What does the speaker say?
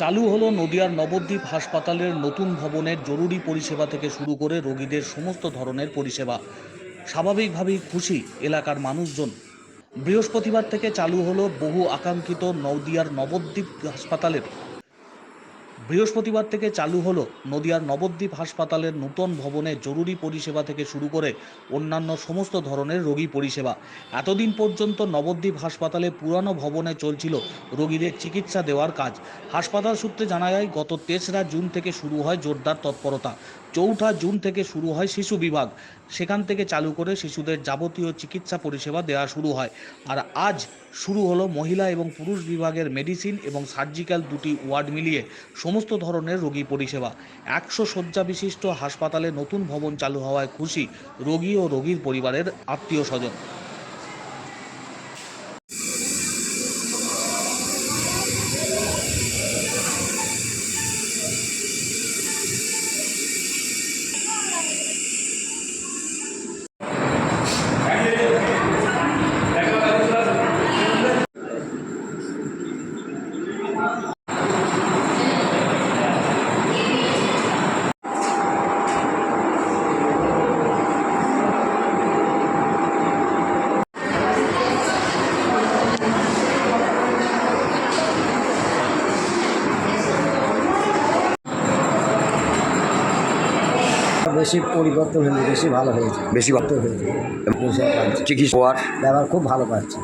চালু হলো নদিয়ার নবদ্বীপ হাসপাতালের নতুন ভবনের জরুরি পরিষেবা থেকে শুরু করে রোগীদের সমস্ত ধরনের পরিষেবা। স্বাভাবিকভাবেই খুশি এলাকার মানুষজন। বৃহস্পতিবার থেকে চালু হলো বহু আকাঙ্ক্ষিত নদিয়ার নবদ্বীপ হাসপাতালের বৃহস্পতিবার থেকে চালু হলো নদিয়ার নবদ্বীপ হাসপাতালের নূতন ভবনে জরুরি পরিষেবা থেকে শুরু করে অন্যান্য সমস্ত ধরনের রোগী পরিষেবা। এতদিন পর্যন্ত নবদ্বীপ হাসপাতালে পুরানো ভবনে চলছিল রোগীদের চিকিৎসা দেওয়ার কাজ। হাসপাতাল সূত্রে জানা যায়, গত তেসরা জুন থেকে শুরু হয় জোরদার তৎপরতা। চৌঠা জুন থেকে শুরু হয় শিশু বিভাগ। সেখান থেকে চালু করে শিশুদের যাবতীয় চিকিৎসা পরিষেবা দেওয়া শুরু হয়। আর আজ শুরু হলো মহিলা এবং পুরুষ বিভাগের মেডিসিন এবং সার্জিক্যাল দুটি ওয়ার্ড মিলিয়ে সমস্ত ধরনের রোগী পরিষেবা। একশো শয্যা বিশিষ্ট হাসপাতালে নতুন ভবন চালু হওয়ায় খুশি রোগী ও রোগীর পরিবারের আত্মীয় স্বজন। বেশি পরিবর্তন হয়েছে বেশি ভালো হয়েছে। বেশি ভালো। হয়েছে। চিকিৎসা ব্যবহার খুব ভালো পাচ্ছি।